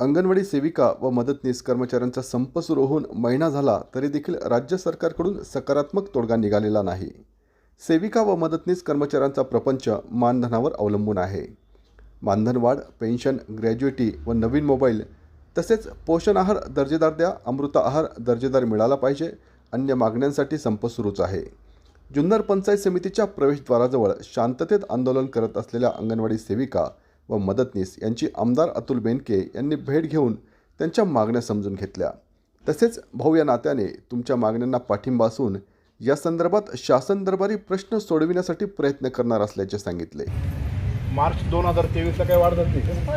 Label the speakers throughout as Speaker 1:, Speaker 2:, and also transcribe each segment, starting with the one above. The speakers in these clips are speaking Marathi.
Speaker 1: अंगणवाडी सेविका व मदतनीस कर्मचाऱ्यांचा संप सुरू होऊन महिना झाला तरी देखील राज्य सरकारकडून सकारात्मक तोडगा निघालेला नाही. सेविका व मदतनीस कर्मचाऱ्यांचा प्रपंच मानधनावर अवलंबून आहे. मानधनवाढ पेन्शन ग्रॅज्युएटी व नवीन मोबाईल तसेच पोषण आहार दर्जेदार द्या अमृता आहार दर्जेदार मिळाला पाहिजे अन्य मागण्यांसाठी संप सुरूच आहे. जुन्नर पंचायत समितीच्या प्रवेशद्वाराजवळ शांततेत आंदोलन करत असलेल्या अंगणवाडी सेविका व मदतनीस यांची आमदार अतुल बेनके यांनी भेट घेऊन त्यांच्या मागण्या समजून घेतल्या. तसेच भाऊ या नात्याने तुमच्या मागण्यांना पाठिंबा असून या संदर्भात शासन दरबारी प्रश्न सोडविण्यासाठी प्रयत्न करणार असल्याचे सांगितले.
Speaker 2: मार्च दोन हजार तेवीसला काही वाढ झाली?
Speaker 3: हो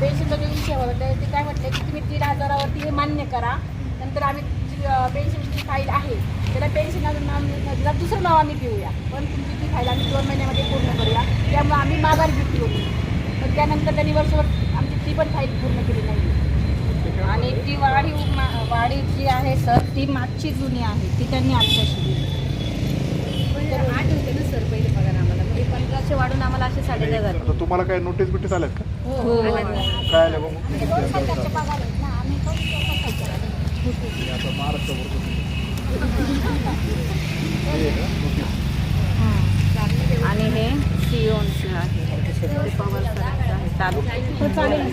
Speaker 3: पेन्शनचा जो विषय होता ते काय म्हटलं की तुम्ही दीड हजारावरती हे मान्य करा. नंतर आम्ही पेन्शनची फाईल आहे त्याला पेन्शन अजून दुसरं नाव आम्ही घेऊया पण तुमची ती फाईल आम्ही दोन महिन्यामध्ये पूर्ण करूया. त्यामुळे आम्ही माघार घेतली होती. पण त्यानंतर त्यांनी वर्षभर आमची ती पण फाईल पूर्ण केली नाही.
Speaker 4: आणि ती वाढीव मा- वाढीव जी आहे सर ती मागची जुनी आहे. ती त्यांनी आत्ताशी दिली.
Speaker 3: तर आठ होते ना सर पहिले पगार आम्हाला. म्हणजे पंधराशे वाढून आम्हाला असे साडे दहा
Speaker 2: तुम्हाला काय नोटीस बिटीस आल्यात का?
Speaker 4: हो
Speaker 2: काय आल्या बघू
Speaker 3: म्हणजे दोन सरकारचे पगार आहेत ना आम्ही दोन सरकारचे
Speaker 2: आता?
Speaker 4: आणि हे सिओनचं आहे पवार आहे
Speaker 3: चालेल.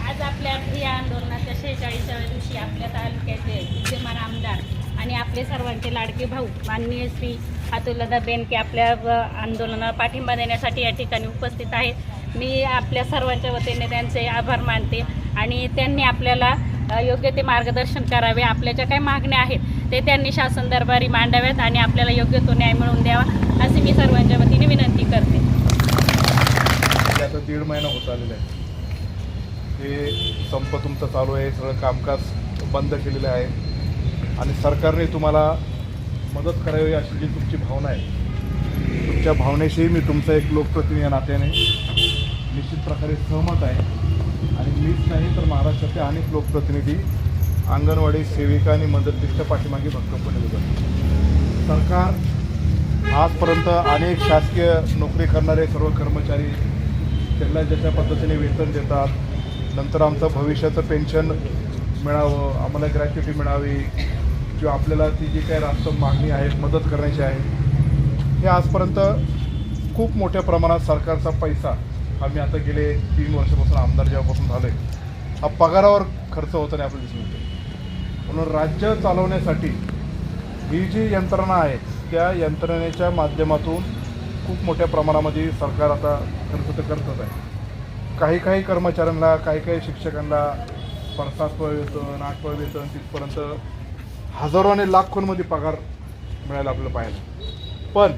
Speaker 5: आज आपल्या या आंदोलनाच्या शेहेचाळीसाव्या दिवशी आपल्या तालुक्याचे विद्यमान आमदार आणि आपले सर्वांचे लाडके भाऊ माननीय श्री अतुलदा बेनके आपल्या आंदोलनाला पाठिंबा देण्यासाठी या ठिकाणी उपस्थित आहेत मी आपल्या सर्वांच्या वतीने त्यांचे आभार मानते आणि त्यांनी आपल्याला योग्य ते मार्गदर्शन करावे आपल्या ज्या काही मागण्या आहेत ते त्यांनी शासन दरबारी मांडाव्यात आणि आपल्याला योग्य तो न्याय मिळवून द्यावा अशी मी सर्वांच्या वतीने विनंती करते.
Speaker 2: आता दीड महिना होत आलेला आहे. हे संप तुमचं चालू आहे सगळं कामकाज बंद केलेलं आहे. आणि सरकारने तुम्हाला मदत करावी अशी जी तुमची भावना आहे. तुमच्या भावनेशी मी तुमचं एक लोकप्रतिनिधी नात्याने निश्चित प्रकारे सहमत आहे. मीच नाही तर महाराष्ट्राचे अनेक लोकप्रतिनिधी अंगणवाडी सेविका आणि मदतनिष्ठ पाठीमागे भक्कमपणे उभे सरकार आजपर्यंत अनेक शासकीय नोकरी करणारे सर्व कर्मचारी त्यांना ज्याच्या पद्धतीने वेतन देतात नंतर आमचं भविष्याचं पेन्शन मिळावं आम्हाला ग्रॅच्युटी मिळावी किंवा आपल्याला ती जी काही रास्त मागणी आहे मदत करण्याची आहे हे आजपर्यंत खूप मोठ्या प्रमाणात सरकारचा पैसा आम्ही आता गेले तीन वर्षापासून आमदार जेव्हापासून झाले हा पगारावर खर्च होताना आपल्याला दिसून येतो. म्हणून राज्य चालवण्यासाठी ही जी यंत्रणा आहे त्या यंत्रणेच्या माध्यमातून खूप मोठ्या प्रमाणामध्ये सरकार आता खर्च तर करतच आहे. काही काही कर्मचाऱ्यांना काही काही शिक्षकांना परसात्व वेतन आठवं वेतन तिथपर्यंत हजारो आणि लाखोंमध्ये पगार मिळायला आपल्याला पाहिजे पण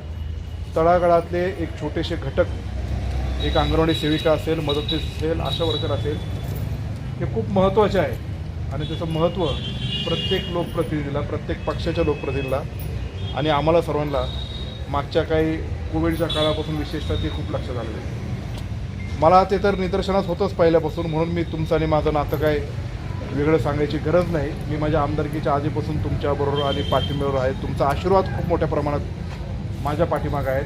Speaker 2: तळागाळातले एक छोटेसे घटक एक अंगणवाडी सेविका असेल मदतनीस असेल आशा वर्कर असेल हे खूप महत्त्वाचे आहे. आणि त्याचं महत्त्व प्रत्येक लोकप्रतिनिधीला प्रत्येक पक्षाच्या लोकप्रतिनिधीला आणि आम्हाला सर्वांना मागच्या काही कोविडच्या काळापासून विशेषतः ते खूप लक्षात आलेलं आहे मला ते तर निदर्शनास होतंच पहिल्यापासून म्हणून मी तुमचं आणि माझं नातं काय वेगळं सांगायची गरज नाही. मी माझ्या आमदारकीच्या आधीपासून तुमच्याबरोबर आणि पाठिंब्यावर आहे. तुमचा आशीर्वाद खूप मोठ्या प्रमाणात माझ्या पाठीमागं आहे.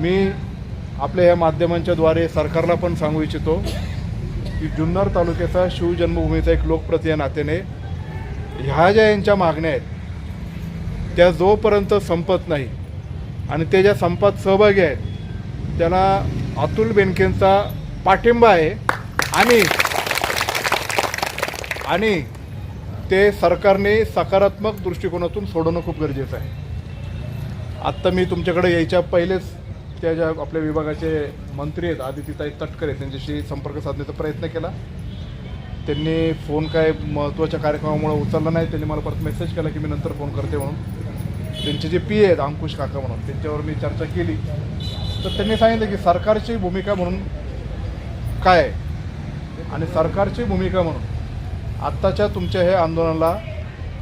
Speaker 2: मी आपल्या या माध्यमांच्याद्वारे सरकारला पण सांगू इच्छितो की जुन्नर तालुक्याचा शिवजन्मभूमीचा एक लोकप्रति या नात्याने ह्या ज्या यांच्या मागण्या आहेत त्या जोपर्यंत संपत नाही आणि ते ज्या संपात सहभागी आहेत त्यांना अतुल बेनकेंचा पाठिंबा आहे आणि आणि ते सरकारने सकारात्मक दृष्टिकोनातून सोडवणं खूप गरजेचं आहे. आत्ता मी तुमच्याकडे यायच्या पहिलेच त्या ज्या आपल्या विभागाचे मंत्री आहेत आदितीताई तटकरे त्यांच्याशी संपर्क साधण्याचा प्रयत्न केला. त्यांनी फोन काय महत्त्वाच्या कार्यक्रमामुळे उचलला नाही. त्यांनी मला परत मेसेज केला की मी नंतर फोन करते म्हणून. त्यांचे जे पी आहेत अंकुश काका म्हणून त्यांच्यावर मी चर्चा केली. तर त्यांनी सांगितलं की सरकारची भूमिका म्हणून काय आहे? आणि सरकारची भूमिका म्हणून आत्ताच्या तुमच्या हे आंदोलनाला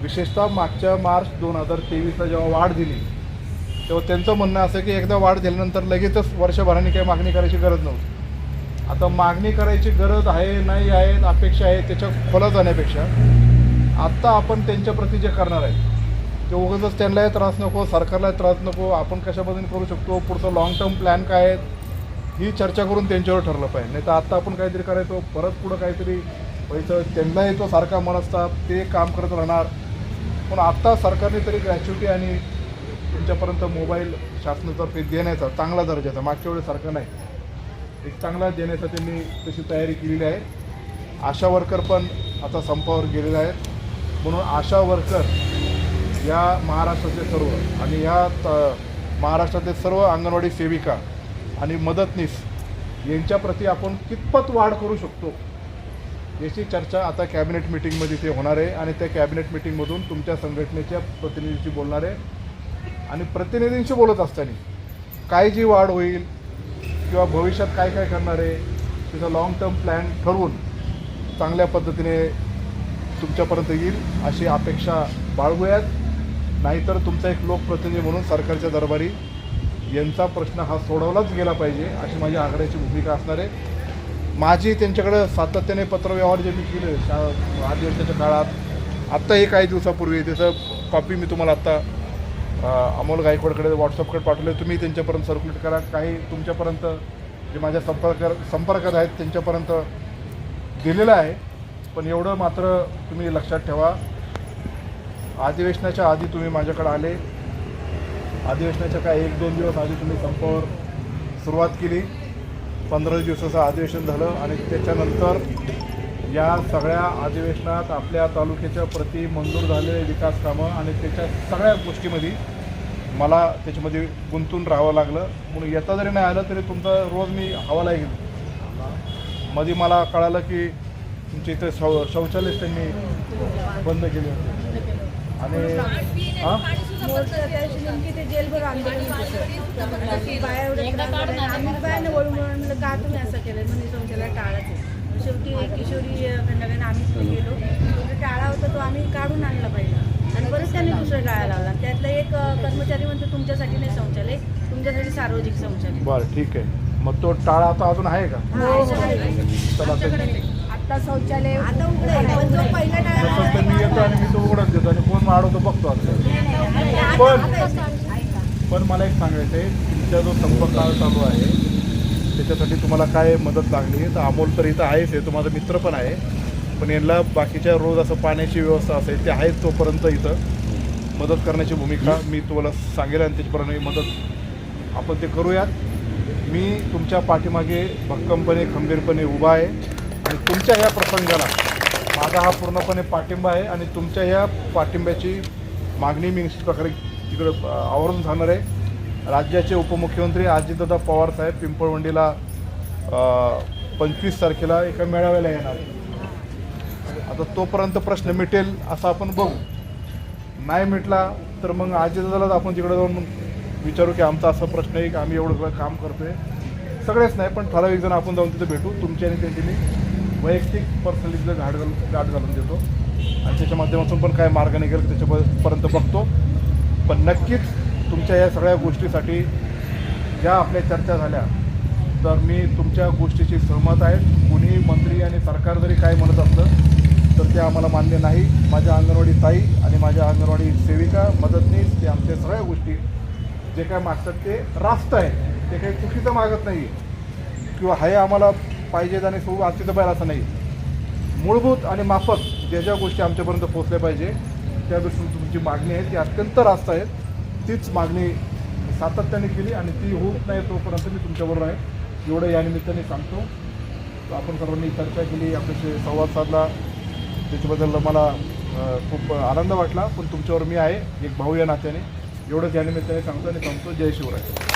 Speaker 2: विशेषतः मागच्या मार्च दोन हजार तेवीसला जेव्हा वाढ दिली तेव्हा त्यांचं म्हणणं असं की एकदा वाढ दिल्यानंतर लगेचच वर्षभराने काही मागणी करायची गरज नव्हती. आता मागणी करायची गरज आहे नाही आहे अपेक्षा आहे त्याच्या खोला जाण्यापेक्षा आत्ता आपण त्यांच्याप्रती जे करणार आहे ते उगाचच त्यांनाही त्रास नको सरकारलाही त्रास नको आपण कशा पद्धतीने करू शकतो पुढचं लॉंग टर्म प्लॅन काय आहेत ही चर्चा करून त्यांच्यावर ठरलं पाहिजे. नाही तर आत्ता आपण काहीतरी करायचो परत पुढं काहीतरी व्हायचं त्यांनाही तो सारखा मनस्ताप ते काम करत राहणार. पण आत्ता सरकारने तरी ग्रॅच्युटी आणि तुमच्यापर्यंत मोबाईल शासनातर्फे देण्याचा चांगला दर्जाचा मागच्या वेळेसारखं नाही. एक चांगला देण्याचा त्यांनी तशी तयारी केलेली आहे. आशा वर्कर पण आता संपावर गेलेले आहेत. म्हणून आशा वर्कर या महाराष्ट्रातले सर्व आणि या त महाराष्ट्रातले सर्व अंगणवाडी सेविका आणि मदतनीस यांच्याप्रती आपण कितपत वाढ करू शकतो याची चर्चा आता कॅबिनेट मिटिंगमध्ये ते होणार आहे आणि त्या कॅबिनेट मिटिंगमधून तुमच्या संघटनेच्या प्रतिनिधीशी बोलणार आहे. आणि प्रतिनिधींशी बोलत असताना काय जी वाढ होईल किंवा भविष्यात काय काय करणार आहे तिचा लॉंग टर्म प्लॅन ठरवून चांगल्या पद्धतीने तुमच्यापर्यंत येईल अशी अपेक्षा बाळगूयात. नाहीतर तुमचा एक लोकप्रतिनिधी म्हणून सरकारच्या दरबारी यांचा प्रश्न हा सोडवलाच गेला पाहिजे अशी माझी आघाडीची भूमिका असणार आहे. माझी त्यांच्याकडं सातत्याने पत्रव्यवहार जे मी केले शा आदिवासीच्या काळात आत्ता हे काही दिवसापूर्वी त्याचं कॉपी मी तुम्हाला आत्ता अमोल गायकवाडकडे व्हॉट्सअपकडे पाठवले. तुम्ही त्यांच्यापर्यंत सर्क्युलेट करा. काही तुमच्यापर्यंत जे माझ्या संपर्क संपर्कात आहेत त्यांच्यापर्यंत दिलेलं आहे. पण एवढं मात्र तुम्ही लक्षात ठेवा. अधिवेशनाच्या आधी तुम्ही माझ्याकडे आले. अधिवेशनाच्या काय एक दोन दिवस आधी तुम्ही संपावर सुरुवात केली. पंधरा दिवसाचं अधिवेशन झालं आणि त्याच्यानंतर या सगळ्या अधिवेशनात आपल्या तालुक्याच्या प्रति मंजूर झालेले विकास कामं आणि त्याच्या सगळ्या गोष्टीमध्ये मला त्याच्यामध्ये गुंतून राहावं लागलं. म्हणून येता जरी नाही आलं तरी तुमचा रोज मी हवाला घेईन मध्ये मला कळालं की तुमच्या इथे शौ शौचालय त्यांनी बंद केले होते. आणि हां?
Speaker 6: जेलभर आम्ही बाहेर वळून म्हणलं का तुम्ही असं केलं म्हणजे तुमच्याला टाळायचं शेवटी एक किशोरी आम्ही तिथे गेलो. तो टाळा होता तो आम्ही काढून आणला पाहिजे आणि परत त्यांनी दुसरा टाळा लावला. त्यातला एक कर्मचारी म्हणतो तुमच्यासाठी नाही शौचालय तुमच्यासाठी सार्वजनिक शौचालय.
Speaker 2: बरं ठीक आहे. मग तो टाळा आता अजून आहे का?
Speaker 6: हा,
Speaker 2: चला ते
Speaker 3: आता शौचालय
Speaker 6: आता उघडं आहे. पण जो पहिला टाळा
Speaker 2: तसंच तर मी येतो आणि मी तो उघडत देतो आणि कोण अडवतो बघतो आता. पण पण मला एक सांगायचं आहे तुमचा जो संपर्क काळ चालू आहे त्याच्यासाठी तुम्हाला काय मदत लागली तर अमोल तर इथं आहेच आहे तो माझा मित्र पण आहे. पण यांना बाकीच्या रोज असं पाण्याची व्यवस्था असेल ते आहेच तोपर्यंत इथं. मदत करण्याची भूमिका मी तुम्हाला सांगेल आणि त्याच्याप्रमाणे मदत आपण ते करूयात. मी तुमच्या पाठीमागे भक्कमपणे खंबीरपणे उभा आहे. आणि तुमच्या ह्या प्रसंगाला माझा हा पूर्णपणे पाठिंबा आहे आणि तुमच्या ह्या पाठिंब्याची मागणी मी निश्चित प्रकारे तिकडं अ, आवर्जून जाणार आहे. राज्याचे उपमुख्यमंत्री अजितदादा पवार साहेब पिंपळवंडीला पंचवीस तारखेला एका मेळाव्याला येणार. आता तोपर्यंत प्रश्न मिटेल असं आपण बघू. नाही मिटला तर मग अजितदादालाच आपण तिकडे जाऊन विचारू की आमचा असा प्रश्न आहे की आम्ही एवढं सगळं काम करतोय. सगळेच नाही पण ठराविक जण आपण जाऊन तिथे भेटू. तुमची आणि त्यांची मी वैयक्तिक पर्सनली तिथं घाट घालून गाठ घालून देतो. आणि त्याच्या माध्यमातून पण काय मार्ग निघेल त्याच्यापर्यंत बघतो. पण नक्कीच तुमच्या या सगळ्या गोष्टीसाठी ज्या आपल्या चर्चा झाल्या तर मी तुमच्या गोष्टीशी सहमत आहे. कुणी मंत्री आणि सरकार जरी काय म्हणत असलं तर ते आम्हाला मान्य नाही. माझ्या अंगणवाडी ताई आणि माझ्या अंगणवाडी सेविका मदतनीस ते आमच्या सगळ्या गोष्टी जे काय मागतात ते रास्त आहे ते काही चुकीचं मागत नाही किंवा हे आम्हाला पाहिजेत आणि खूप अस्तित्व बाहेर असं नाही. मूलभूत आणि माफक ज्या ज्या गोष्टी आमच्यापर्यंत पोचल्या पाहिजे त्या दृष्टीने तुमची मागणी आहे. ती अत्यंत रास्त आहे तीच मागणी सातत्याने केली आणि ती होत नाही तोपर्यंत मी तुमच्याबरोबर आहे. एवढं या निमित्ताने सांगतो. तर आपण सर्वांनी चर्चा केली आपल्याशी संवाद साधला. त्याच्याबद्दल मला खूप आनंद वाटला. पण तुमच्यावर मी आहे एक भाऊ या नात्याने. एवढंच या निमित्ताने सांगतो आणि सांगतो जय शिवराय.